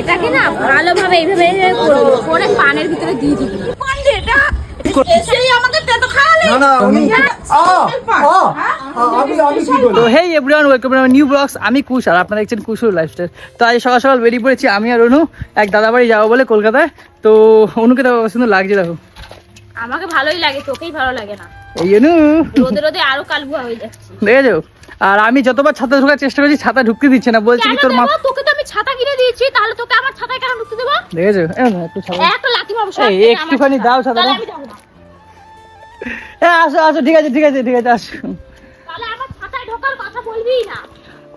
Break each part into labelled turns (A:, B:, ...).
A: এটাকে না ভালোভাবে এইভাবে এইভাবে করে পানের ভিতরে দিয়ে দিবি। এটা?
B: আমি আমি কি
C: তো
B: বলব
C: hey everyone welcome to new blogs আমি কুশ আর আপনারা দেখছেন কুশুর লাইফস্টাইল তো আজ সকাল সকাল বেরিয়ে পড়েছি আমি আর অনু। এক দাদা বাড়ি যাব বলে কলকাতায়। তো অনুকে তো সুন্দর লাগছে দেখো।
A: আমাকে ভালোই লাগে তোকেই ভালো লাগে না।
C: এই অনু।
A: রোদে রোদে আরও কালবুয়া হয়ে যাচ্ছে।
C: দেখেছ? আর আমি যতবার ছাতা ঢোকার চেষ্টা করছি ছাতা ঢুকতে দিচ্ছে না। বলছি কি তোর মা?
A: তোকে তো আমি ছাতা কিনে দিয়েছি তাহলে তোকে আমার ছাতায় কেন ঢুকতে দেবো?
C: দেখেছ এ না, একটু ছাতা।
A: একটা লাথি মারবো
C: এই, একটুখানি দাও ছাতা
A: তাহলে আমি যাব না
C: আসো আসো ঠিক আছে ঠিক আছে ঠিক আছে আসো।
A: তাহলে আমার ছাতায় ঢোকার কথা বলবিই না।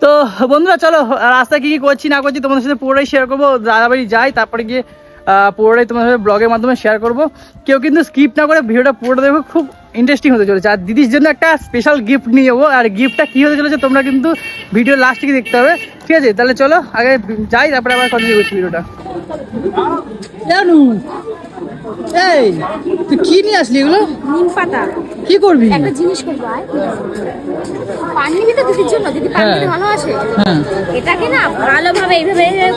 C: তো বন্ধুরা চলো রাস্তায় কি কি করছি না করছি তোমাদের সাথে পুরোটাই শেয়ার করব। দাদাবাড়ি যাই তারপরে গিয়ে পুরোটাই তোমাদের সাথে ব্লগের মাধ্যমে শেয়ার করব। কেউ কিন্তু স্কিপ না করে ভিডিওটা পুরোটা দেখো খুব ইন্টারেস্টিং হতে চলেছে। আর দিদির জন্য একটা স্পেশাল গিফট নিয়ে যাব। আর গিফটটা কী হতে চলেছে তোমরা কিন্তু ভিডিও লাস্টে দেখতে হবে ঠিক আছে তাহলে চলো আগে যাই তারপরে আবার কন্টিনিউ করছি ভিডিওটা। জানু এই তুই কি নিয়ে আসলি এগুলো?
A: নিম পাতা।
C: কি করবি?
A: একটা জিনিস করব আয়। তো দিদির জন্য দিদি পান
C: হ্যাঁ।
A: ভালোবাসে।
C: হ্যাঁ।
A: এটাকে না ভালোভাবে এইভাবে এইভাবে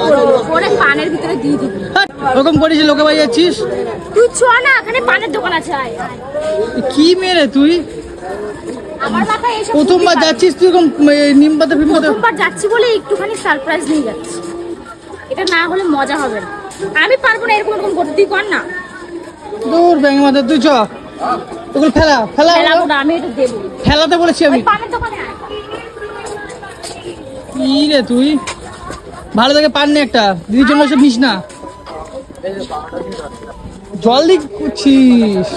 A: করে পানের ভিতরে দিয়ে দিবি।
C: হাট, ওরকম করিস লোকে বাড়ি যাচ্ছিস?
A: তুই চ না এখানে পানের দোকান আছে।
C: কি মেরে তুই? প্রথমবার যাচ্ছিস তুই এরকম নিম পাতা ফিম পাতা?
A: প্রথমবার যাচ্ছি বলে একটুখানি সারপ্রাইজ নিয়ে যাচ্ছি। এটা না হলে মজা হবে না। আমি পারব না এরকম এরকম করতে তুই কর না।
C: দূর ব্যাঙ মাথা তুই চ। ওগুলো ফেলা ফেলা।
A: আমি এটা দেবো।
C: ফেলাতে বলেছি আমি।
A: পানের দোকানে
C: কি রে তুই? ভালো থেকে পান নি একটা। দিদির জন্য সব নিস না। জল দিয়ে করছিস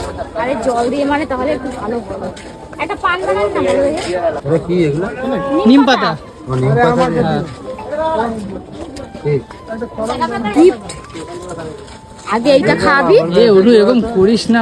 A: আরে জল দিয়ে মানে তাহলে একটু ভালো হবে। একটা পান বানান না ভালো
B: কি এগুলো?
C: নিম পাতা।
B: নিম পাতা। ঠিক।
A: গিফট আগে এইটা খাবি।
C: এ অনু এরকম করিস না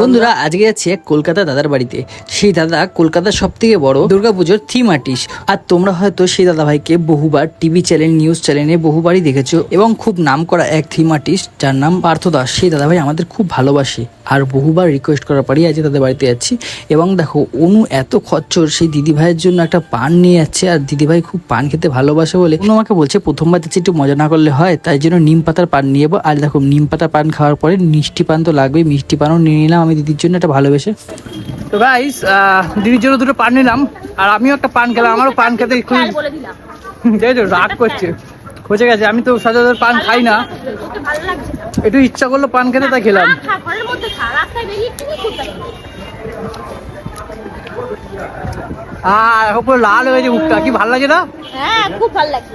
D: বন্ধুরা আজকে যাচ্ছি এক কলকাতা দাদার বাড়িতে। সেই দাদা কলকাতার সব থেকে বড় দুর্গাপুজোর থিম আর্টিস্ট আর তোমরা হয়তো সেই দাদা ভাইকে বহুবার টিভি চ্যানেল নিউজ চ্যানেলে বহুবারই দেখেছ এবং খুব নাম করা এক থিম আর্টিস্ট যার নাম পার্থ দাস। সেই দাদা ভাই আমাদের খুব ভালোবাসে। আর বহুবার রিকোয়েস্ট করার পরই আজকে তাদের বাড়িতে যাচ্ছি। এবং দেখো অনু এত খচ্চর সেই দিদি ভাইয়ের জন্য একটা পান নিয়ে যাচ্ছে। আর দিদি ভাই খুব পান খেতে ভালোবাসে বলে। অনু আমাকে বলছে প্রথমবার যাচ্ছি একটু মজা না করলে হয় তাই জন্য নিম পাতার পান নিয়ে যাব। আর দেখো নিম পাতা পান খাওয়ার পরে মিষ্টি পান তো লাগবেই মিষ্টি পানও নিয়ে নিলাম আমি দিদির জন্য একটা ভালোবেসে।
C: তো গাইস দিদির জন্য দুটো পান নিলাম আর আমিও একটা পান খেলাম আমারও পান খেতে খুব
A: খেয়াল
C: যাই তো রাগ করছে খোঁজে গেছে আমি তো সচরাচর পান খাই না। একটু ইচ্ছা করল পান খেতে তাই খেলাম। আর এখন পুরো লাল হয়ে গেছে মুখটা কি ভালো লাগে না?
A: হ্যাঁ খুব ভালো লাগছে।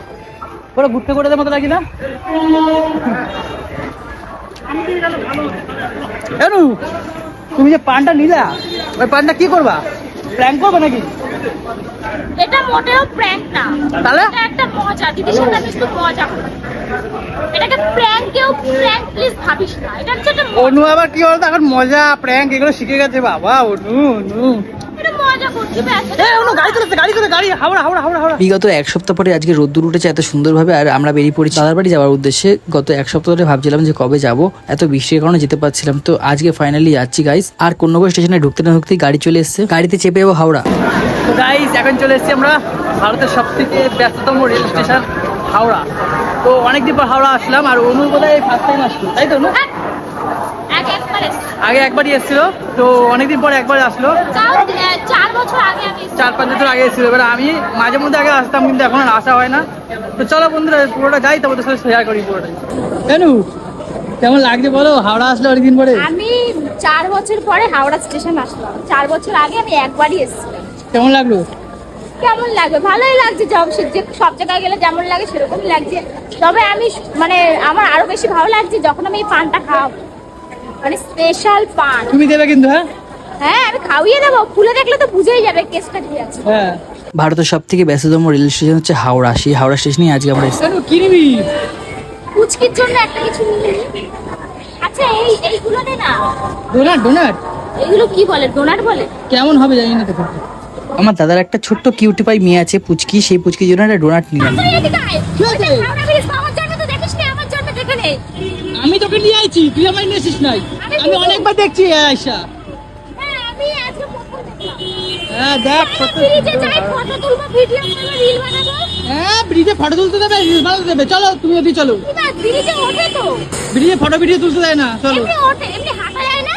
C: পুরো ঘুরতে ঘুরতে মতো লাগে না? এনু তুমি যে পানটা নিলা ওই পানটা কি করবা? প্ল্যান করবে নাকি?
A: এটা মোটেও প্র্যাঙ্ক না।
C: তাহলে?
A: এটা একটা মজা দিদির সাথে আমি একটু মজা করি। এটাকে প্র্যাঙ্ক কেউ প্র্যাঙ্ক প্লিজ ভাবিস না। এটা হচ্ছে একটা
C: অনু আবার কি বলতো? এখন মজা প্র্যাঙ্ক এগুলো শিখে গেছে বাবা অনু অনু।
A: এটা মজা করছি ব্যাস।
C: এ অনু গাড়ি চলেছে গাড়ি চলে গাড়ি হাওড়া হাওড়া হাওড়া হাওড়া।
D: বিগত এক সপ্তাহ পরে আজকে রোদ্দুর উঠেছে এত সুন্দরভাবে আর আমরা বেরিয়ে পড়েছি দাদার বাড়ি যাওয়ার উদ্দেশ্যে। গত এক সপ্তাহ ধরে ভাবছিলাম যে কবে যাব এত বৃষ্টির কারণে যেতে পারছিলাম তো আজকে ফাইনালি যাচ্ছি গাইস আর কন্যাগর স্টেশনে ঢুকতে না ঢুকতেই গাড়ি চলে এসেছে। গাড়িতে চেপে যাব হাওড়া।
C: তো গাইস এখন চলে এসেছি আমরা ভারতের সব থেকে ব্যস্ততম রেল স্টেশন হাওড়া। তো অনেকদিন পর হাওড়া আসলাম আর অনু বোধ হয় ফার্স্ট টাইম আসলো তাই তো অনু। আগে একবারই এসেছিল তো অনেকদিন পর একবার আসলো।
A: চার বছর আগে আমি
C: চার পাঁচ বছর আগে এসেছিল। এবার আমি মাঝে মধ্যে আগে আসতাম কিন্তু এখন আর আসা হয় না। তো চলো বন্ধুরা পুরোটা যাই তোমাদের সাথে শেয়ার করি পুরোটাই কেন কেমন লাগছে বলো? হাওড়া আসলে অনেকদিন পরে।
A: আমি চার বছর পরে হাওড়া স্টেশন আসলাম। চার বছর আগে আমি একবারই এসেছিলাম।
C: কেমন লাগল?
A: কেমন লাগবে ভালোই লাগছে সে- যে সব জায়গায় গেলে যেমন লাগে সেরকমই লাগছে। তবে আমি মানে আমার আরও বেশি ভালো লাগছে যখন আমি এই পানটা খাওয়াবো। মানে স্পেশাল পান।
C: তুমি দেবে কিন্তু হ্যাঁ?
A: হ্যাঁ আমি খাওয়িয়ে দেবো। খুলে দেখলে তো বুঝেই যাবে কেসটা কি আছে।
C: হ্যাঁ।
D: ভারতের সব থেকে ব্যস্ততম রেল স্টেশন হচ্ছে হাওড়া। সেই হাওড়া স্টেশনে আজকে আমরা এসেছি।
C: কি নিবি?
A: পুচকির জন্য একটা কিছু নিই। আচ্ছা এই এইগুলো নে। না
C: ডোনাট ডোনাট।
A: এইগুলো কি বলে? ডোনাট বলে?
C: কেমন হবে জানি না তো
D: আমার দাদার একটা ছোট্ট কিউটি পাই মেয়ে আছে পুচকি। সেই পুচকির জন্য একটা ডোনাট নিলাম।
C: আমি তোকে নিয়ে আইছি তুই আমার নিয়ে এসিস নাই। আমি অনেকবার দেখছি আয়সা
A: হ্যাঁ
C: দেখ। হ্যাঁ ব্রিজে ফটো তুলতে দেবে বানাতে দেবে। চলো তুমি চলো।
A: ব্রিজে
C: ফটো ভিডিও তুলতে দেয় না চলো।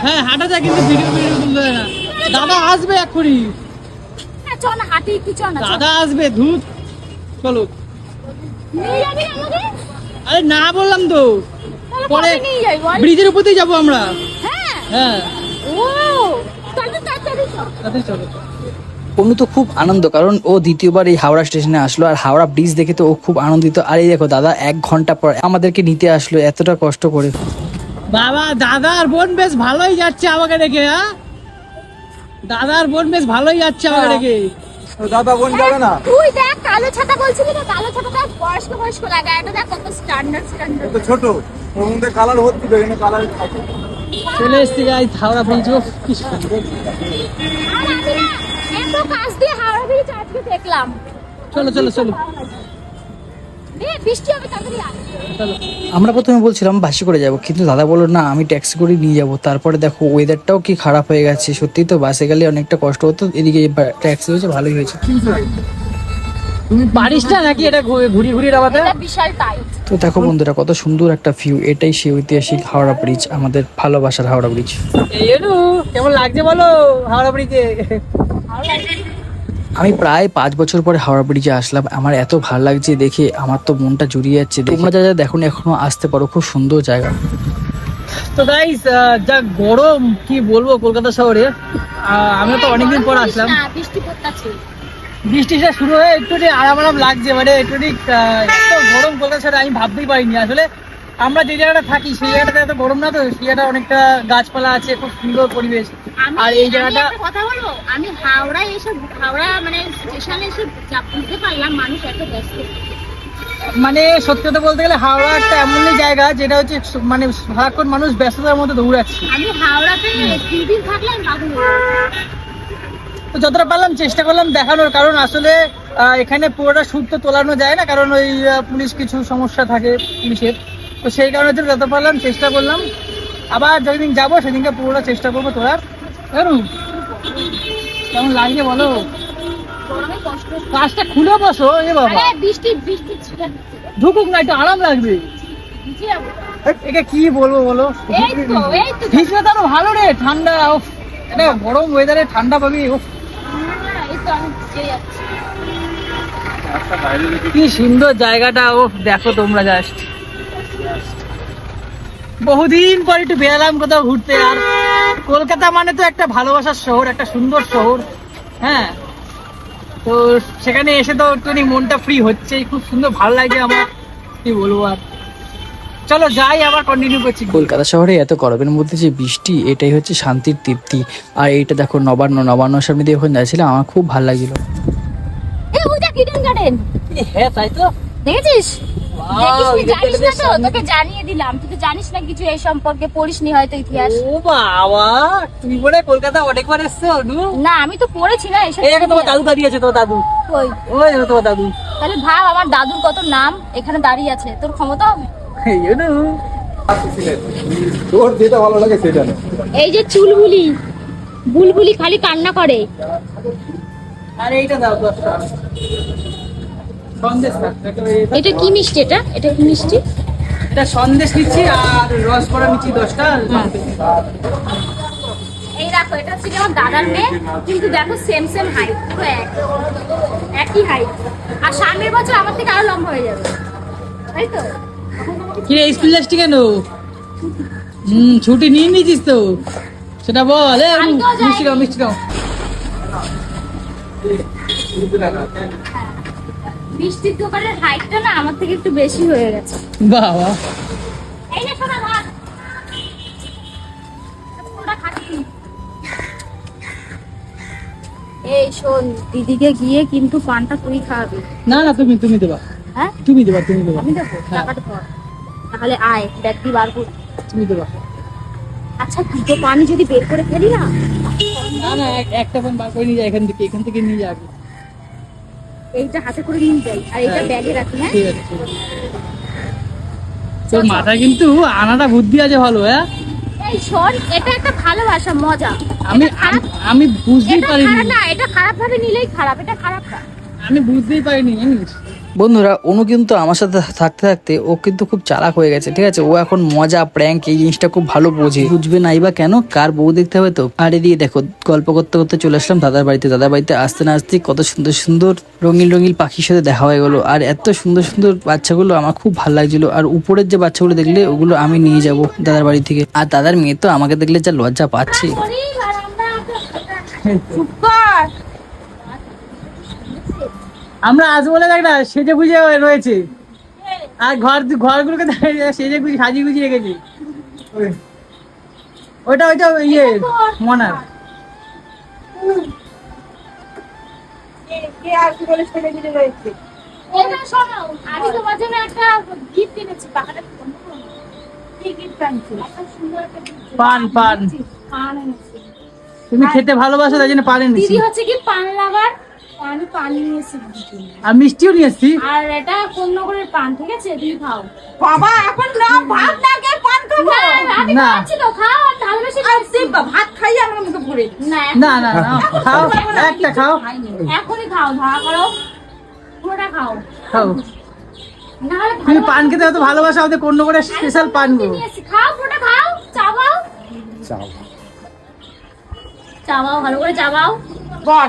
C: হ্যাঁ হাঁটা যায় কিন্তু ভিডিও ভিডিও তুলতে দেয় না। দাদা আসবে এক্ষুনি।
A: হ্যাঁ।
C: দাদা আসবে ধূত চলো। আরে না বললাম তো। পরে ব্রিজের উপর দিয়ে যাব আমরা।
A: হ্যাঁ।
C: হ্যাঁ।
A: ও তাহলে। তাড়াতাড়ি
C: চলো।
D: অনু তো খুব আনন্দ কারণ ও দ্বিতীয়বার এই হাওড়া স্টেশনে আসলো আর হাওড়া ব্রিজ দেখে তো ও খুব আনন্দিত। আর এই দেখো দাদা এক ঘণ্টা পর আমাদেরকে নিতে আসলো এতটা কষ্ট করে।
C: বাবা দাদার বোন বেশ ভালোই যাচ্ছে আমাকে রেখে হ্যাঁ? দাদার বোন বেশ ভালোই যাচ্ছে আমাকে রেখে
B: দাদা বোন যাবে না?
A: তুই দেখ কালো ছাতা বলছিলি না কালো ছাতাটা বয়স্ক বয়স্ক লাগে এটা দেখ কত স্ট্যান্ডার্ড স্ট্যান্ডার্ড
B: ছোট ওর মধ্যে কালার এখানে কালার
C: চলে এসছি গাই হাওড়া ব্রিজ কি
D: আমরা প্রথমে বলছিলাম বাসে করে যাব, কিন্তু দাদা বলল, না, আমি ট্যাক্সি করে নিয়ে যাব। তারপরে দেখো ওয়েদারটাও কি খারাপ হয়ে গেছে। সত্যি তো বাসে গেলে অনেকটা কষ্ট হতো, এদিকে ট্যাক্সি হয়েছে ভালোই হয়েছে।
C: তুমি পারিস না নাকি এটা ঘুরি ঘুরি নামাতে
A: বিশাল টাইট
D: তো দেখো বন্ধুরা কত সুন্দর একটা ভিউ এটাই সেই ঐতিহাসিক হাওড়া ব্রিজ আমাদের ভালোবাসার হাওড়া ব্রিজ
C: কেমন লাগছে বলো হাওড়া ব্রিজে
D: আমি প্রায় পাঁচ বছর পরে হাওড়া ব্রিজে আসলাম। আমার এত ভালো লাগছে দেখে আমার তো মনটা জুড়িয়ে যাচ্ছে। তোমরা যা যা দেখো না এখনও আসতে পারো। খুব সুন্দর জায়গা।
C: তো গাইস যা গরম কি বলব কলকাতা শহরে। আহ, আমরা তো অনেকদিন পর আসলাম।
A: বৃষ্টি পড়তাছে।
C: বৃষ্টিটা শুরু হয়ে একটু আরাম আরাম লাগছে মানে একটু এত গরম শহরে আমি ভাবতেই পারিনি। আসলে আমরা যে জায়গাটা থাকি সেই জায়গাটাতে এত গরম না তো সেই জায়গাটা অনেকটা গাছপালা আছে খুব সুন্দর পরিবেশ। আর এই জায়গাটা
A: কথা বলব? আমি হাওড়ায় এসে হাওড়া মানে স্টেশনে এসে বুঝতে পারলাম মানুষ এত ব্যস্ত।
C: মানে সত্যি কথা বলতে গেলে হাওড়া একটা এমনই জায়গা যেটা হচ্ছে মানে সারাক্ষণ মানুষ ব্যস্ততার মধ্যে দৌড়াচ্ছে।
A: আমি হাওড়াতে দুই
C: তো যতটা পারলাম চেষ্টা করলাম দেখানোর কারণ আসলে এখানে পুরোটা সুদ তো তোলানো যায় না কারণ ওই পুলিশ কিছু সমস্যা থাকে পুলিশের। তো সেই কারণে যত পারলাম চেষ্টা করলাম। আবার যেদিন যাব সেদিনকে পুরোটা চেষ্টা করব তোলার। কেন কেমন লাগছে বলো। কাজটা খুলে বসো এ বাবা।
A: বৃষ্টি বৃষ্টি
C: ঢুকুক না একটু আরাম লাগবে। একে কি বলব বলো?
A: এই তো
C: ভালো রে ঠান্ডা এটা গরম ওয়েদারে ঠান্ডা পাবি উফ,
A: হ্যাঁ, এই তো আমি ভিজে যাচ্ছি
C: কি সুন্দর জায়গাটা ও দেখো তোমরা জাস্ট বহুদিন পর একটু বেরালাম কোথাও ঘুরতে আর কলকাতা মানে তো একটা ভালোবাসার শহর একটা সুন্দর শহর হ্যাঁ? তো সেখানে এসে তো একটুখানি মনটা ফ্রি হচ্ছে খুব সুন্দর ভালো লাগে আমার কি বলব আর। চলো যাই আবার কন্টিনিউ করছি।
D: কলকাতা শহরে এত গরমের মধ্যে যে বৃষ্টি এটাই হচ্ছে শান্তির তৃপ্তি। আর এইটা দেখো নবান্ন নবান্নর সামনে দিয়ে যখন যাচ্ছিলাম আমার খুব ভালো লাগছিল।
A: কিডেন গার্ডেন
C: হ্যাঁ তাই তো।
A: দেখেছিস? জানিস না তো?
C: সামনে-
A: তোকে জানিয়ে দিলাম। তুই তো জানিস না কিছু এই সম্পর্কে পড়িসনি হয়তো ইতিহাস।
C: ও বাবা তুমি বলে কলকাতা অনেকবার এসছো না
A: আমি তো পড়েছি না এসব
C: এই তোমার দাদু দাঁড়িয়ে আছে তোমার দাদু।
A: কই?
C: ওই তোমার দাদু।
A: তাহলে ভাব আমার দাদুর কত নাম? এখানে দাঁড়িয়ে আছে। তোর ক্ষমতা হবে?
C: এই নু
B: তোর যেটা ভালো লাগে সেটা নে।
A: এই যে চুলবুলি বুলবুলি খালি কান্না করে।
C: আর এইটা দাও দশটা সন্দেশ না এটা-
A: কি মিষ্টি এটা? এটা কি মিষ্টি?
C: এটা সন্দেশ নিচ্ছি আর রস করা নিচ্ছি দশটা
A: এই দেখো এটা হচ্ছে কি আমার দাদার মেয়ে কিন্তু দেখো সেম সেম হাইট পুরো এক একই হাইট আর সামনের বছর আমার থেকে আরও লম্বা হয়ে যাবে। তাই তো?
C: কি রে স্কুল যাচ্ছি কেন? হুম ছুটি নিয়ে নিয়েছিস তো। সেটা বল। এ। মিষ্টি খাও মিষ্টি খাও।
A: বৃষ্টির দোকানের হাইটটা না আমার থেকে একটু বেশি হয়ে গেছে।
C: বাবা।
A: এই যে শোনা ভাত। পুরোটা খাচ্ছি। এই শোন দিদিকে গিয়ে কিন্তু পানটা তুই খাওয়াবি।
C: না না তুমি তুমি দেবা।
A: হ্যাঁ?
C: তুমি দেবা তুমি দেবা।
A: আমি দেবো টাকাটা তাহলে আয় ব্যাগ দিয়ে বার কর
C: তুমি দেবা।
A: আচ্ছা দুটো পানি যদি বের করে ফেলি না?
C: না না একটা ফোন বার করে নিয়ে যা এখান থেকে এখান থেকে নিয়ে যাবে
A: এইটা হাতে করে নিয়ে যাই আর এইটা
C: হ্যাঁ।
A: ব্যাগে রাখি হ্যাঁ?
C: ঠিক আছে তোর মাথা কিন্তু আনাটা বুদ্ধি আছে ভালো হ্যাঁ?
A: এই শোন এটা একটা ভালোবাসা মজা।
C: আমি আমি- বুঝতেই
A: এটা
C: পারিনি।
A: না এটা খারাপ ভাবে নিলেই খারাপ এটা খারাপ না।
C: আমি বুঝতেই পারিনি জানিস?
D: বন্ধুরা, অনু কিন্তু আমার সাথে থাকতে থাকতে ও কিন্তু খুব চালাক হয়ে গেছে, ঠিক আছে? ও এখন মজা প্র্যাঙ্ক এই জিনিসটা খুব ভালো বোঝে। বুঝবে নাই বা কেন? কার বউ দেখতে হবে তো? আর এদিকে দেখো, গল্প করতে করতে চলে আসলাম দাদার বাড়িতে। দাদার বাড়িতে আসতে না আসতে কত সুন্দর সুন্দর রঙিন রঙিন পাখির সাথে দেখা হয়ে গেলো। আর এত সুন্দর সুন্দর বাচ্চাগুলো আমার খুব ভালো লাগছিল। আর উপরের যে বাচ্চাগুলো দেখলে, ওগুলো আমি নিয়ে যাব দাদার বাড়ি থেকে। আর দাদার মেয়ে তো আমাকে দেখলে যা লজ্জা পাচ্ছে।
A: আমরা
C: আজ বলে দেখ না সেজে গুজে রয়েছে। আর ঘর ঘরগুলোকে সেজে গুজে সাজিয়ে গুজিয়ে রেখেছি। ওইটা ওইটা ইয়ে মনার।
A: আমি তোমার জন্য একটা গিফট এনেছি
C: পান পান। তুমি খেতে ভালোবাসো তাই জন্য পানি নিচ্ছি
A: দিদি হচ্ছে কি পান লাভার আমি পান দিদির জন্য।
C: আর মিষ্টিও নিয়ে এসছি।
A: আর এটা কোন নগরের পান ঠিক আছে? তুমি খাও।
B: বাবা এখন না ভাত না কে পান খাব?
A: না, আমি খাচ্ছি তো খাও আর ভালোবেসে
B: ভাত খাইয়ে আমার মুখে ভরে।
A: না
C: না না না খাও একটা খাও।
A: এখনই খাও ধরা করো পুরোটা খাও।
C: খাও। তুমি পান খেতে হয়তো ভালোবাসা আমাদের কোন করে স্পেশাল পান গো?
A: নিয়ে খাও পুরোটা খাও চাবাও। চাবাও ভালো করে চাবাও।
B: বল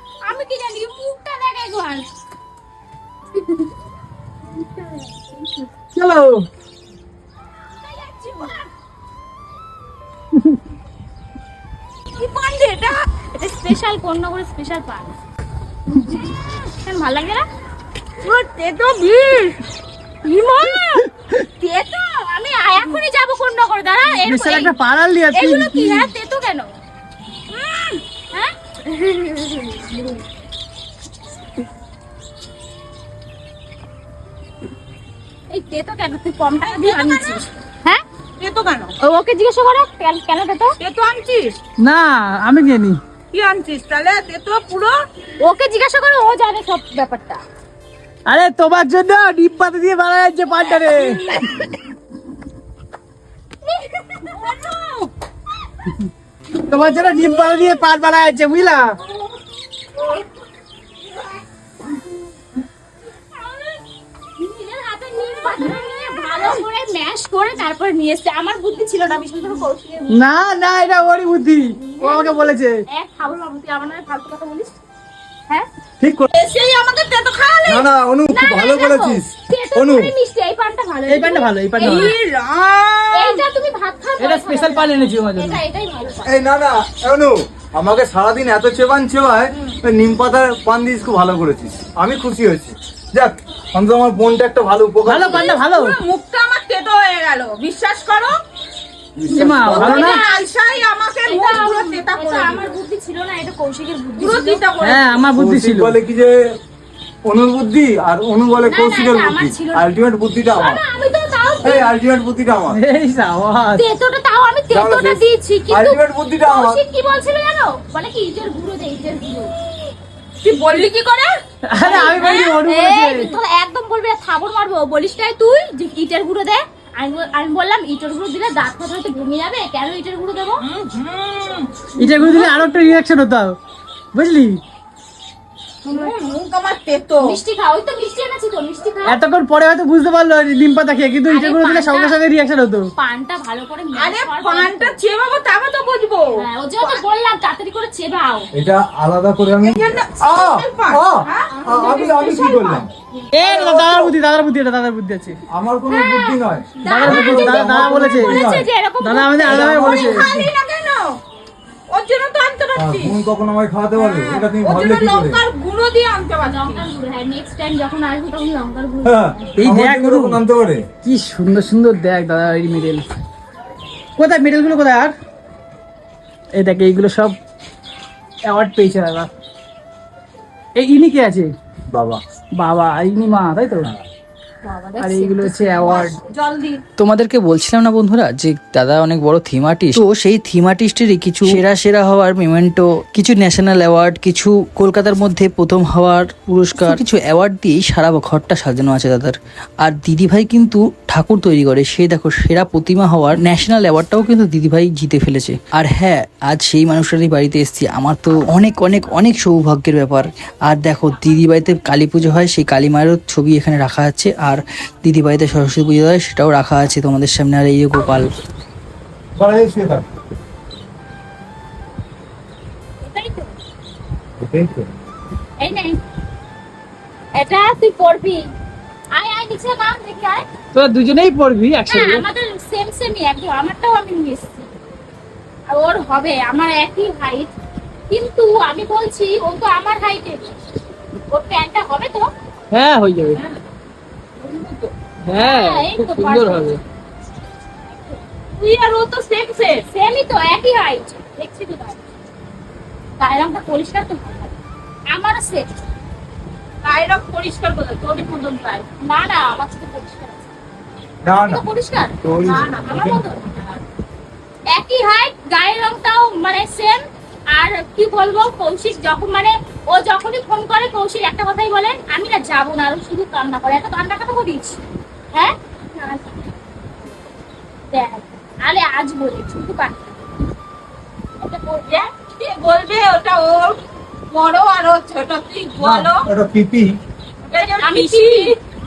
C: কি
A: কি পান রে এটা? এটা স্পেশাল কোন করে স্পেশাল পান। কেন ভালো লাগে না?
B: ও তেতো বিষ।
A: ইমা তেতো? আমি এখনই যাব কোন করে দাঁড়া।
C: বিশাল একটা পাড়াল দিয়ে আছে
A: এগুলো কি হ্যাঁ তেতো কেন? হ্যাঁ? তেতো কেন? তুই কম টাকা দিয়ে আনিছিস। হ্যাঁ?
B: তেতো কেন?
A: ও- ওকে জিজ্ঞাসা করো কেন- কেন তেতো
B: তেতো আনছিস?
C: না আমি জানি
B: কি আনছিস তাহলে? তেতো পুরো।
A: ওকে জিজ্ঞাসা করো ও জানে সব ব্যাপারটা।
C: আরে তোমার জন্য ডিম পাতা দিয়ে বানা যাচ্ছে পানটা রে। তোমার জন্য ডিম পাতা দিয়ে পান বানা যাচ্ছে বুঝলা?
A: করে তারপর নিয়ে এসছে। আমার বুদ্ধি ছিল না বিশেষ করে
C: না না এটা ওরই বুদ্ধি। ও আমাকে বলেছে।
A: এক খাব তুই আমার নামে ফালতু কথা বলিস? হ্যাঁ?
C: ঠিক করে
B: এসেই আমাকে তেতো খাওয়ালে।
E: না না অনু খুব ভালো
A: দেখো,
E: করেছিস
A: তেতো
E: অনু।
A: মিষ্টি এই পানটা ভালো
C: এই পানটা ভালো এই পানটা ভালো।
B: এই রাম।
A: এইটা তুমি ভাত খাও
C: এটা স্পেশাল পান এনেছি তোমার জন্য।
A: এটা এটাই ভালো
E: এই না না অনু আমাকে সারাদিন এত চেবান চেবায় নিম পাতার পান দিস খুব ভালো করেছিস। আমি খুশি হয়েছি। যাক অন্তত আমার বোনটা একটা ভালো উপকার
C: ভালো পানটা ভালো।
B: মুখটা আমার তেতো হয়ে গেল বিশ্বাস করো?
A: আমার বুদ্ধি ছিল না এটা কৌশিকের বুদ্ধি
B: পুরো
A: ছিল।
B: তেতা করে
C: হ্যাঁ আমার বুদ্ধি
E: বলে কি যে অনুর বুদ্ধি আর অনু বলে কৌশিকের বুদ্ধি। আলটিমেট বুদ্ধিটা আমার।
A: না, আমি তো তাও
E: এই আলটিমেট বুদ্ধিটা আমার।
C: এই সাবাস।
A: তেতোটা তাও আমি তেতোটা দিয়েছি কিন্তু
E: Ultimate বুদ্ধিটা আমার।
A: কৌশিক কি বলছিল জানো? বলে কি ইটের গুঁড়ো দে ইটের গুঁড়ো।
B: তুই বললি কি করে?
C: আরে আমি বলি
A: এই,
C: বলেছে
A: তোরা একদম বলবি না থাবড় মারবো। বলিস না তুই যে ইটের গুঁড়ো দে। আমি আমি বললাম ইটের গুঁড়ো দিলে দাঁত ফাত হয়তো ভেঙে যাবে। কেন ইটের গুঁড়ো দেবো?
C: ইটের গুঁড়ো দিলে আরও একটা রিয়াকশন হতো। বুঝলি? এতক্ষণ পরে হয়তো বুঝতে পারল ডিম পাতা খেয়ে কিন্তু দিলে সঙ্গে সঙ্গে রিয়াকশন হতো।
A: পানটা ভালো করে
B: আরে পানটা চেবাবো তবে তো বুঝব।
A: হ্যাঁ ও যেহেতু বললাম তাড়াতাড়ি করে চেবাও।
E: এটা আলাদা করে আমি
B: এই জন্য
E: আ, আ,
B: হ্যাঁ?
E: আমি আমি কি করলাম
C: এ দাদার বুদ্ধি দাদার বুদ্ধি এটা দাদার বুদ্ধি আছে।
E: আমার কোনো বুদ্ধি নয়।
C: দাদার বুদ্ধি দাদা দাদা বলেছে।
A: বলেছে যে এরকম
C: দাদা আমাদের আলাদা বলেছে।
B: খালি না কেন? ওর জন্য তো আনতে পারছি
E: বোন কখন আমায় খাওয়াতে পারবে? এটা তুমি ভাবলে কি করে?
B: লঙ্কার গুঁড়ো দিয়ে আনতে পারছি
A: লঙ্কার গুঁড়ো হ্যাঁ নেক্সট টাইম যখন আসব তখন লঙ্কার গুঁড়ো।
E: হ্যাঁ,
C: এই দেখ।
E: কখন আনতে পারে?
C: কি সুন্দর সুন্দর দেখ দাদা এই মেডেল কোথায় মেডেলগুলো কোথায় আর? এই দেখ এইগুলো সব অ্যাওয়ার্ড পেয়েছে দাদা। এই ইনি কে আছে?
E: বাবা।
C: বাবা ইনি মা তাই তো? আর এইগুলো হচ্ছে অ্যাওয়ার্ড
D: তোমাদেরকে বলছিলাম না বন্ধুরা যে দাদা অনেক বড় থিম আর্টিস্ট তো সেই থিম আর্টিস্টেরই কিছু সেরা সেরা হওয়ার মেমেন্টো কিছু ন্যাশনাল অ্যাওয়ার্ড কিছু কলকাতার মধ্যে প্রথম হওয়ার পুরস্কার কিছু অ্যাওয়ার্ড দিয়েই সারা ঘরটা সাজানো আছে দাদার। আর দিদিভাই কিন্তু ঠাকুর তৈরি করে সে দেখো সেরা প্রতিমা হওয়ার ন্যাশনাল অ্যাওয়ার্ডটাও কিন্তু দিদিভাই জিতে ফেলেছে। আর হ্যাঁ আজ সেই মানুষটারই বাড়িতে এসেছি আমার তো অনেক অনেক অনেক সৌভাগ্যের ব্যাপার। আর দেখো দিদি বাড়িতে কালী পুজো হয় সেই কালী মায়েরও ছবি এখানে রাখা আছে আর দিদি বাড়িতে সরস্বতী পুজো হয় সেটাও রাখা আছে তোমাদের সামনে। আর এই যে গোপাল।
E: বলা যায় শুয়ে থাক।
A: এটাই তো।
E: এটাই তো।
A: এই নেই এটা তুই পড়বি আয় আয় নিচে নাম দেখি আয়।
C: তোরা দুজনেই পড়বি
A: হ্যাঁ
C: একসাথে
A: আমাদের সেম সেমই একদম। আমারটাও আমি নিয়ে এসেছি। আর ওর হবে আমার একই হাইট কিন্তু আমি বলছি ও তো আমার হাইটে ওর প্যান্টটা হবে তো?
C: হ্যাঁ হয়ে যাবে। হ্যাঁ
A: হ্যাঁ,
C: খুব সুন্দর হবে।
A: তুই আর ও তো সেম সেম সেমই তো একই হাইট দেখছি তো তাই গায়ের রংটা পরিষ্কার তো আমার সেম গায়ের রং পরিষ্কার করে তোর মতন প্রায় না না আমার সাথে পরিষ্কার
E: না না।
A: পরিষ্কার? না না আমার মতন একই হাইট গায়ের রংটাও মানে সেম আর কি বলব কৌশিক যখন মানে ও যখনই ফোন করে কৌশিক একটা কথাই বলে আমি না যাব না আর শুধু কান্না করে। এত কান্না কাটা করিস? হ্যাঁ? দেখ আরে আজ বলি শুধু কান্না এটা বলবে কে বলবে ওটা ও? বড় আর ও ছোট তুই বলো?
E: ওটা পিপি।
A: আমি চিনি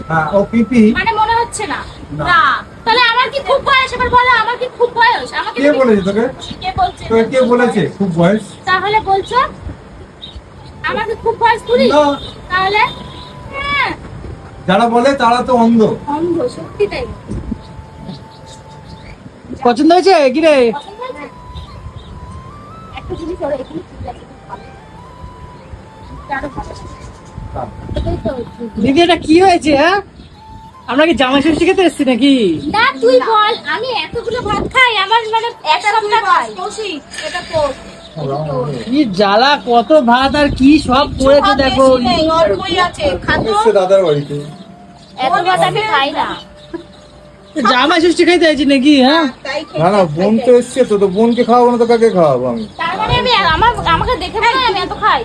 E: হ্যাঁ ও পিপি।
A: মানে মনে হচ্ছে না।
E: না।
A: না তাহলে আমার কি খুব বয়স? এবার বলো আমার কি খুব বয়স? আমাকে
E: কে বলেছে তোকে?
A: কে বলছে?
E: তোকে কে বলেছে? খুব বয়স?
A: তাহলে বলছো? আমার কি খুব বয়স? কুড়ি? তাহলে?
E: যারা বলে তারা তো অন্ধ।
A: অন্ধ সত্যি তাই।
C: পছন্দ হয়েছে কি রে
A: একটা জিনিস ওরা এখানে ঠিক আছে
C: দিদি এটা কি হয়েছে হ্যাঁ? আমরা কি জামা ষষ্ঠী খেতে এসছি নাকি?
A: না তুই বল। আমি এতগুলো ভাত খাই আমার মানে এক সপ্তাহ খাই। এটা তোর
C: কি জ্বালা কত ভাত আর কি সব করেছে দেখো।
E: দাদার বাড়িতে।
A: এত ভাত আমি খাই না।
C: জামা ষষ্ঠী খাইতে আছি নাকি হ্যাঁ?
E: না না বোন তো এসছে তো তো বোনকে খাওয়াবো না তো কাকে খাওয়াবো আমি?
A: তার মানে আমি আমার আমাকে দেখে আমি এত খাই।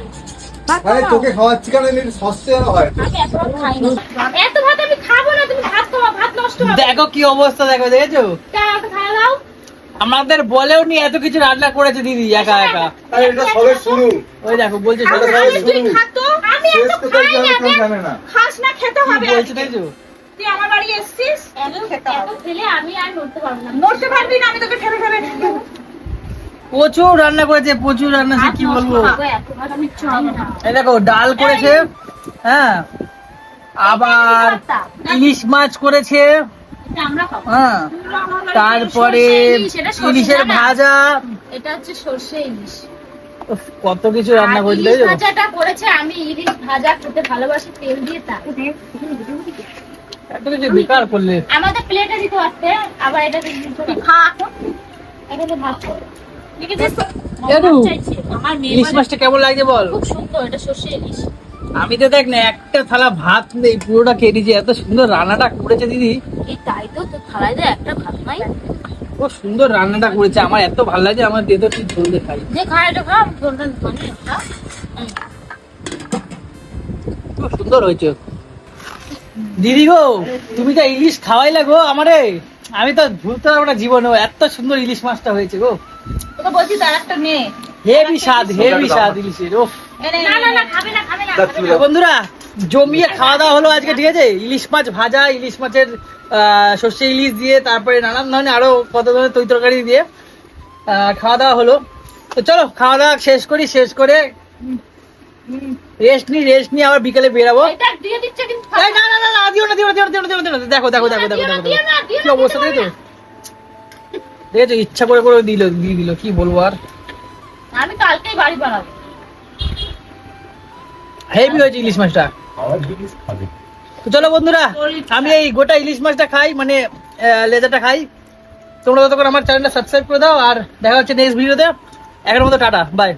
E: আরে তোকে খাওয়াচ্ছি কেন? এমনি সস্তে হয়।
A: আমি এত ভাত খাই না। এত ভাত আমি খাব না তুমি ভাত খাওয়া ভাত নষ্ট হবে।
C: দেখো কি অবস্থা দেখো দেখেছ?
A: তা খাওয়া দাও।
C: আমাদের বলেও নি এত কিছু রান্না করেছে দিদি একা একা।
E: আরে এটা সবে শুরু।
C: ওই দেখো বলছে
A: আমি
C: ছোট
A: খাইলে তুই খাতো? আমি এত খাই না
E: কেউ
A: দেখ।
E: জানে না।
A: খাস না খেতে হবে
C: বলছে
A: তুই আমার বাড়ি এসেছিস? এত এত খেলে আমি আর নড়তে পারব না। নড়তে পারবি না আমি তোকে ঠেলে ঠেলে
C: প্রচুর রান্না করেছে প্রচুর রান্না সে কি বলব? এই দেখো ডাল করেছে হ্যাঁ। আবার ইলিশ মাছ করেছে। হ্যাঁ তারপরে
A: ইলিশ,
C: ইলিশের ভাজা।
A: এটা হচ্ছে সর্ষে ইলিশ।
C: কত কিছু রান্না
A: ভাজাটা করেছে আমি। ইলিশ ভাজা খেতে ভালোবাসি তেল দিয়ে তা
C: এত কিছু বেকার করলে।
A: আমাদের প্লেটে দিতে পারতে আবার এটা খা। এটা ভাত
C: ইলিশ
A: মানে
C: মাছটা কেমন লাগছে বল?
A: খুব সুন্দর এটা সর্ষে ইলিশ।
C: আমি তো দেখ না একটা থালা ভাত নেই পুরোটা খেয়ে নিয়েছি এত সুন্দর রান্নাটা করেছে দিদি।
A: এই তাই তো তোর থালায় তো একটা ভাত নাই।
C: খুব সুন্দর রান্নাটা করেছে আমার এত ভালো লাগছে আমার দিয়ে তো ঠিক খাই।
A: যে
C: খুব সুন্দর হয়েছে। দিদি গো তুমি তো ইলিশ খাওয়াই লাগো আমারে। আমি তো ভুলতে পারব না জীবনে এত সুন্দর ইলিশ মাছটা হয়েছে গো।
A: তোকে বলছি তার একটা নে
C: হেভি স্বাদ হেভি স্বাদ ইলিশের ও
A: না না না খাবে না খাবে না।
C: বন্ধুরা জমিয়ে খাওয়া দাওয়া হলো আজকে ঠিক আছে? ইলিশ মাছ ভাজা ইলিশ মাছের সর্ষে ইলিশ দিয়ে তারপরে নানান ধরনের আরও কত ধরনের তৈ তরকারি দিয়ে খাওয়া দাওয়া হলো। তো চলো খাওয়া দাওয়া শেষ করি শেষ করে রেস্ট নি রেস্ট নিয়ে আবার বিকেলে বেরাবো। না না না না দিও না দিও না দিও না দিও না, দিও না, দিও না। দেখো দেখো দেখো দেখো দেখো কি অবস্থা
A: না।
C: দেখেছ? ইচ্ছা করে করে দিল দিয়ে দিল কি বলব আর?
A: আমি কালকেই বাড়ি বানাবো।
C: হেভি হয়েছে ইলিশ মাছটা। তো চলো বন্ধুরা আমি এই গোটা ইলিশ মাছটা খাই মানে আহ, লেজারটা খাই। তোমরা ততক্ষণ আমার চ্যানেলটা সাবস্ক্রাইব করে দাও আর দেখা হচ্ছে নেক্সট ভিডিওতে এখন মতো টাটা বাই